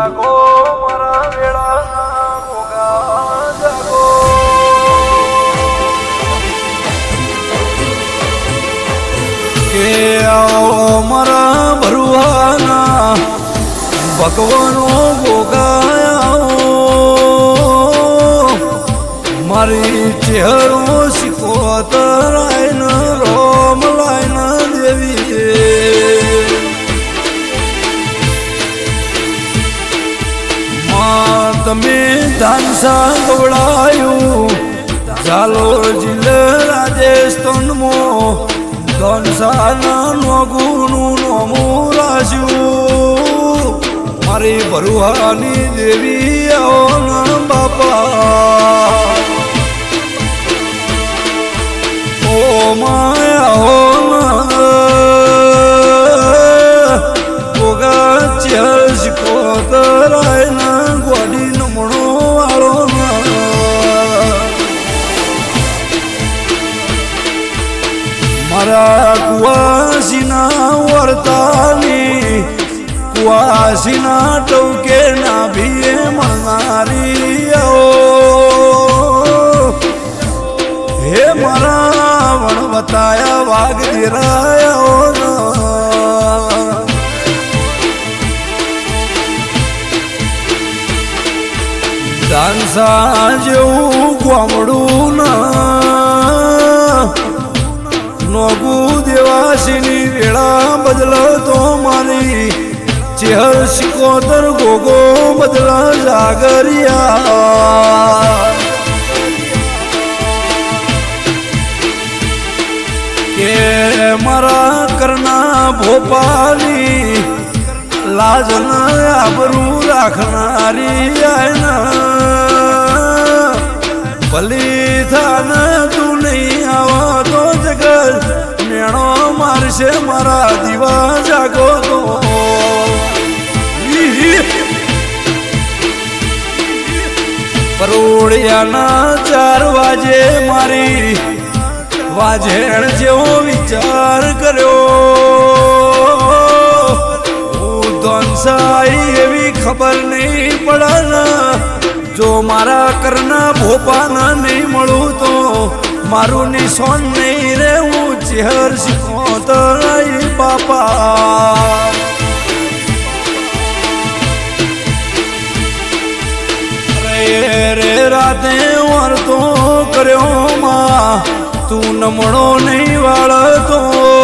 જાગો, મારા વેળા મોગા જાગો. કે આવો મારા ભરવાના ભગવાનો ભોગાયા મારી ચહેરો શીખોતર આઈન રોમ તમે ધાનસા ગવડાયું ચાલો જિલ્લ રાજસ્થાનમો ધનસાના નોગુનું નોમું રાશ્યું મારી ભરુહાની દેવી આવો ને ડાન્સા જેવું ગામડું નોગુ દેવાસીની વેળા બદલતો મારી. ચેહર સિકોતર ગોગો બદલા જાગરિયા કે મારા કરના ભોપાલી લાજના આબરું રાખનારી આયના. ભલી થાન તું નહીં આવો તો જગત મેણો મારશે મારા દીવા જાગો તો. પરોળિયાના ચાર વાજે મારી વાજેણ જેવો વિચાર કર્યો. હું ધનસાઈ એવી ખબર નહીં પડે ને જો મારા કરના ભોપાના નહીં મળું તો મારું નિશાન નહીં રે હું ચેહર શીખો બાપા રે રાતે વર્તો કર્યો માં. તું નમણો નહીં વાળતો.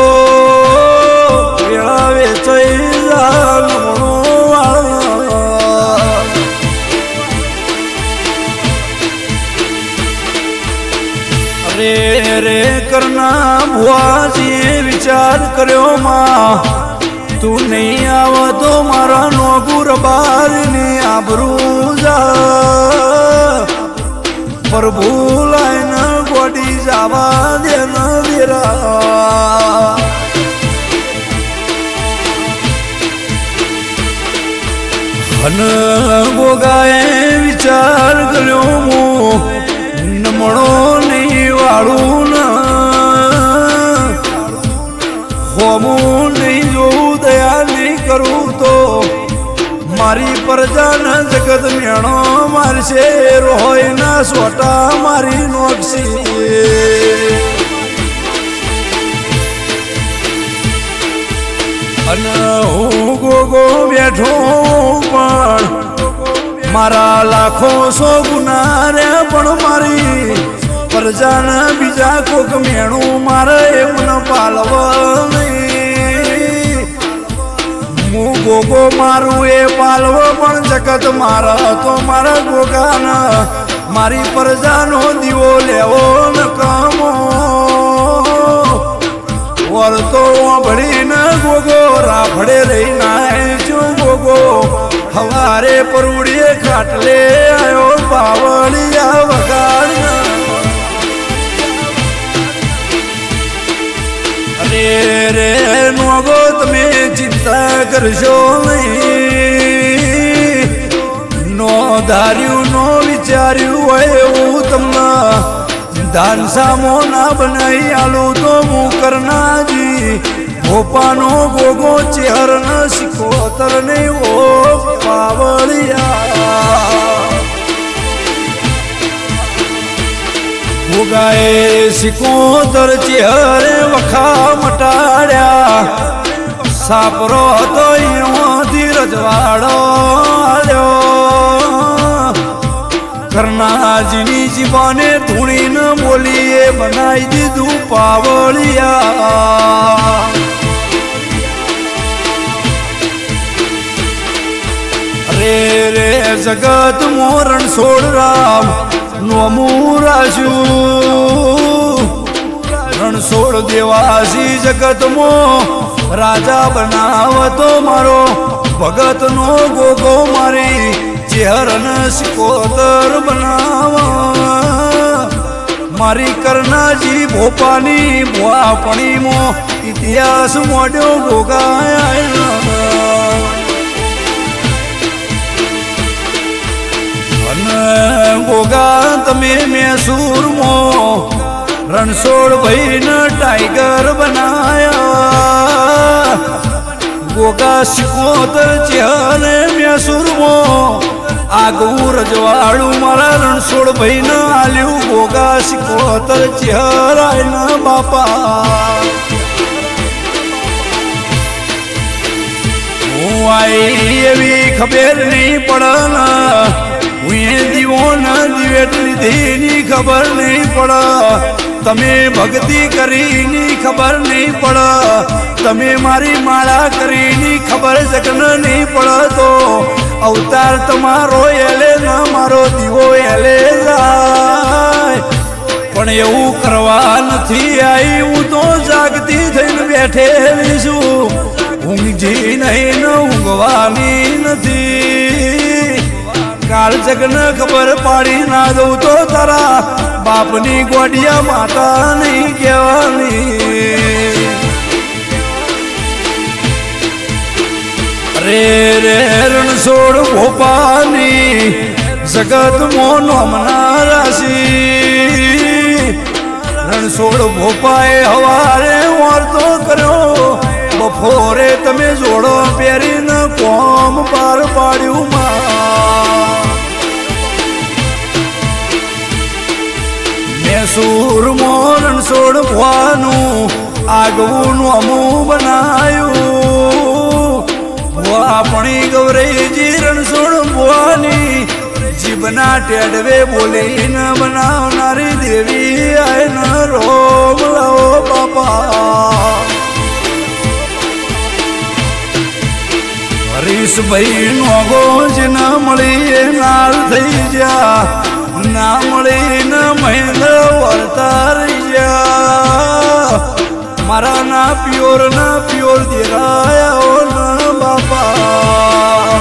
કરના ભુવાજીએ વિચાર કર્યો, માં, તું નહીં આવ તો મારા નોગુર બારની આબરૂ જા. પ્રભુ લાઈન ગોડી જાવા દે ન હન ગોગાએ વિચાર કર્યો, મો નમણો નહીં વાળું હોમું નહીં જોઉં દયા નહીં કરું તો મારી પ્રજાના જગત મેણો મારશે રોયના સોટા મારી નોકશી અને હું ગોગો બેઠો પણ મારા લાખો સો ગુના રે પણ મારી પ્રજાના બીજા કોક મેણું મારે એમને પાલવ હું ગોગો મારું એ પાલવો પણ જગત મારા તો મારા ગોગાના. મારી પ્રજાનો દીવો લેવો ન કામો. વળતો ભળીને ગોગો, રાફડે રહી નાય છું ગોગો. હવારે પરુડીએ ખાટલે આવ્યો પાવળિયા વગાડ કરશો નો ધાર્યું, નો વિચાર્યું હોય એવું તમને. દાન સામો ના બનાવી આલું તો હું કરનાજી. ભોપાનો ગોગો ચેહર ન શીખો તરને ઓ પાવળિયા. ભોગાએ સિકોતર ચેહરે વખા મટાડ્યા. સાપરો હતો એમાંથી રજવાડો આલ્યો. કરનાજીની જીવાને ધૂણીને બોલીએ બનાવી દીધું પાવળિયા. રે રે, જગત મોરણ છોડ રામ નોમું રાજુ રણછોડ દેવાસી જગતમો રાજા બનાવતો મારો. ભગતનો ગોગો મારી ચેહરન સિકોતર બનાવ. મારી કરનાજી ભોપાની ભુઆપણીમાં ઇતિહાસ મોડ્યો અને ગોગા તમે મેસૂરમો રણછોડ ભાઈ ટાઈગર બનાયા. ગોગા સિકોતર ચેહરે મેસૂરમો આગવું રજવાડું મારા રણછોડ ભાઈને આલ્યું. ગોગા સિકોતર ચેહરાયના બાપા. હું આઈ એવી ખબર નહીં પડે હું એ દીવો ન દિવેટ લીધીની ખબર નહીં પડે તમે ભક્તિ કરીની ખબર નહીં પડ. તમે મારી માળા કરીની ખબર જગન નહીં પડ તો અવતાર તમારો એલે ના, મારો દીવો એલે પણ એવું કરવા નથી આવી હું તો જાગતી થઈને બેઠેલી છું. ઊંઘી નહીં કાળ જગને ખબર પાડી ના દઉં તો તારા બાપની ગોડિયા માતા નહીં કહેવાની. રે રે રણછોડ ભોપાની જગત મોનો રાશી રણછોડ ભોપાએ હવારે વાર્તો કર્યો બફોરે તમે જોડો પહેરીને કોમ પાર પાડ્યું મેસૂર મોરણ સોડ ભવાનું આગવું અમું બનાયું. આપણી ગૌરઈજી રણછોડ ભુવાની જીભના ટેડવે બોલીને બનાવનારી દેવી આયન રોમ લાવો બાપા. હરીશભાઈ નોગો જ ના મળી નાલ થઈ જા ના મળી ને મહેન્દ્ર વર્તાર જા મારા ના પ્યોર ના પ્યોર દેરાયા ના બાપા.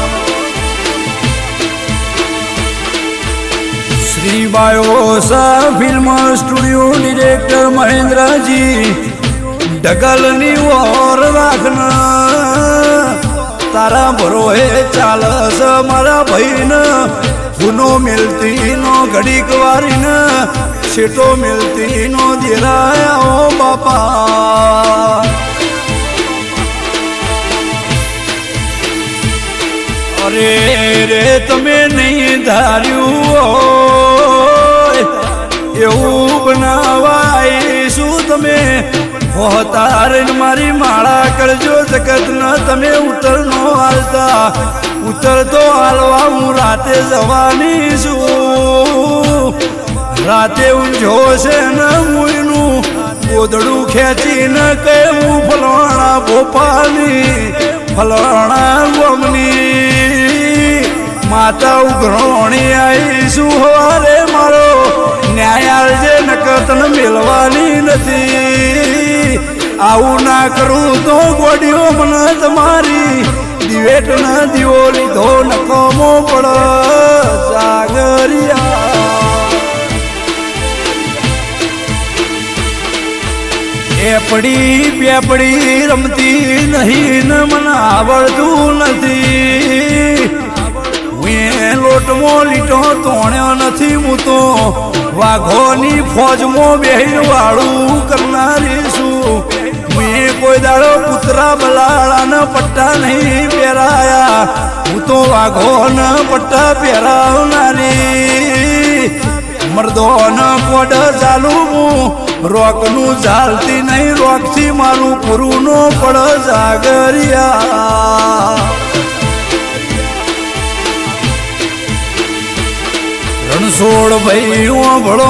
શ્રી બાયોસા ફિલ્મ સ્ટુડિયો ડિરેક્ટર મહેન્દ્રજી, ઢગલની ઓર રાખના. તારા ભરોએ ચાલસ મારા ભાઈને. ગુનો મેલતી નો ઘડીક વારીને છેટો મેલતી નો દેરાયા બાપા. અરે રે તમે નહીં ધાર્યું એવું બનાવાય શું તમે. હોતાર મારી માળા કરજો જગત ન તમે ઉત્તર નો હાલતા. ઉત્તર તો હાલવા હું રાતે જવાની છું. રાતે ઊંઝો છે ને મુઈનું ગોદડું ખેંચીને કે હું ફલવાણા ભોપાની ફલવાણા ગોમની. માતા ઉઘરોણી આવીશું હવારે મારો ન્યાયાલ જે નકતન મેળવાની નથી. આવું ના કરું તો ગોડીઓ મને તમારી દિવેટ ના દીવો લીધો નકામો પડ સાગરિયા. એપડી બેપડી રમતી નહીં, ને મને આવડતું નથી. મેં લોટમો લીટો તોણ્યો નથી હું તો વાઘોની ફોજમાં બેહીને વાળું કરનારી છું. કોઈ દાડો પુતરા બલાળાના પટ્ટા નહીં પહેરાયા. હું તો વાઘોન પટ્ટા પહેરાવનારી. મર્દોન કોડ ચાલું હું. રોકનું ચાલતી નહીં, રોકથી મારું પૂરું નો પડ જાગરિયા. રણછોડ ભાઈ ભળો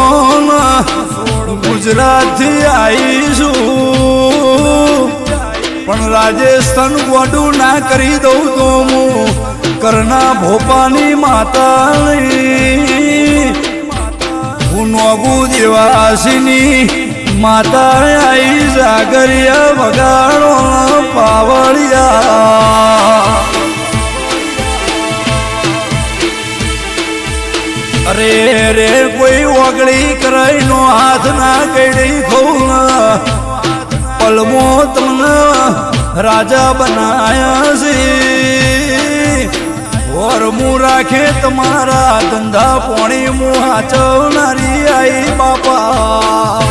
ગુજરાતથી આવીશું. પણ રાજસ્થાન ગોડું ના કરી દઉં તો હું કરના ભોપાની માતાની. હું નોગુ દેવાસીની માતા આઈ જાગરિયા વગાડો પાવળિયા. અરે રે, કોઈ ઓગળી કરાય નો હાથ ના કઈડી ખોલ પલમો તમને રાજા બનાયા છે. ઓર મું રાખે તમારા ધંધા પોણી મું હાચવનારી આઈ બાપા.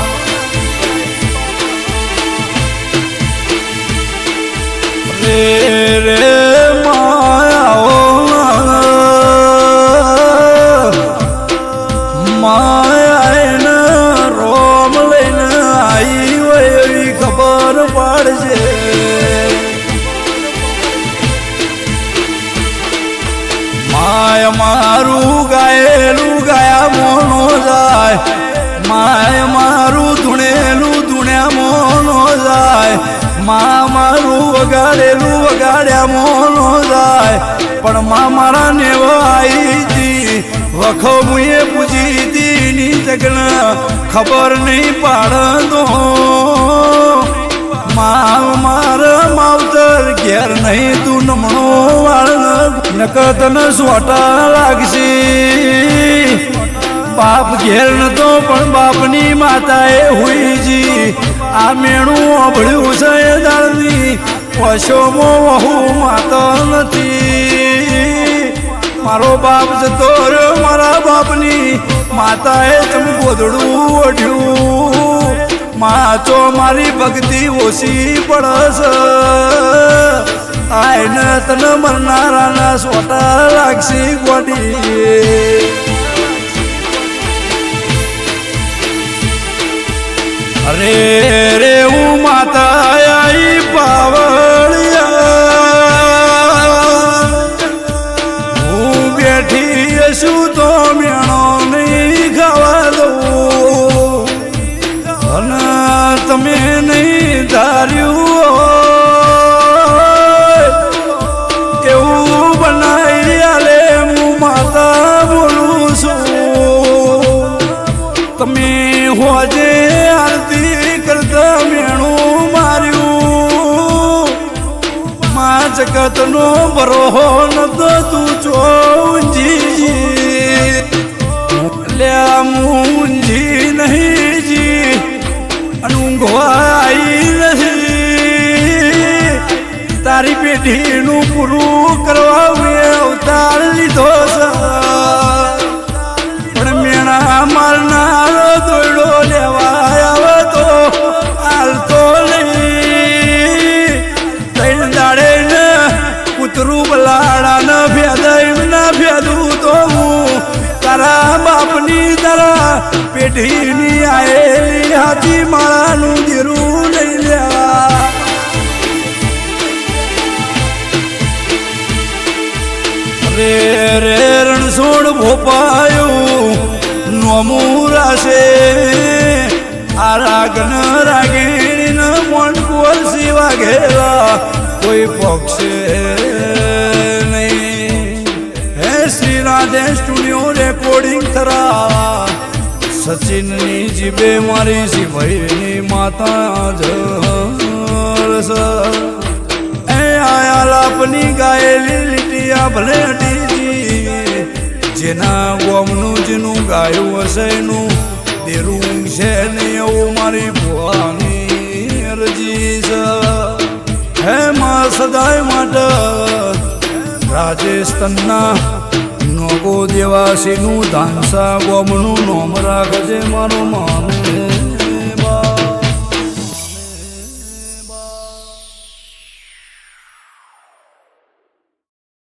રે મારું વગાડેલું વગાડ્યા મોનો જાય. પણ મા મારા નેવા આવી હતી વખો મુએ પૂજી હતી ની ખબર નહીં પાડતો. માવ માર માવતર ઘેર નહીં તું નમણો વાળ નક તને સોટા લાગશે. બાપ ઘેર નતો પણ બાપની માતાએ હુઈજી આ મેણું અભળ્યું છે એ દાળની પશોમાં વહુ માતા નથી મારો બાપ જતો રહ્યો મારા બાપની માતાએ તમ ગોદડું ઓઢ્યું માં તો મારી ભક્તિ ઓછી પડસ આઈને તને મરનારાના સોટા લાગશી ગોડી અરે રે હોજે આરતી કરતા મેણું માર્યું. મા જગતનો બરોહો નતો તું ચોજી લ્યા મુંજી નહીં જી અનુંઘવાઈ નથી તારી પેઢીનું પૂરું કરવા મેં અવતાર લીધો છે. પેઢીની આયેલી હાથી માળાનું ગીરું લઈ લેવા. રે રે રણછોડ ભોપાયું નોમુરાશે આ રાગન ન મન કોલસી વાઘેલા કોઈ પક્ષે નહીં. હે શ્રી રાધે સ્ટુડિયો રેકોર્ડિંગ થરા. સચિનની જીબે મારી શિભાઈની માતા જ એ આયા લાપની ગાયેલી લીટીયા ભલે અટીજી જેના ગોમનું જેનું ગાયું હશે એનું દેરું છે ને એવું મારી ભવાની અરજી હે માં સદાય માટે રાજસ્થાનના નોગો દેવાસીનું ધાનસા ગોમનું નોમ રાખજે મારો માને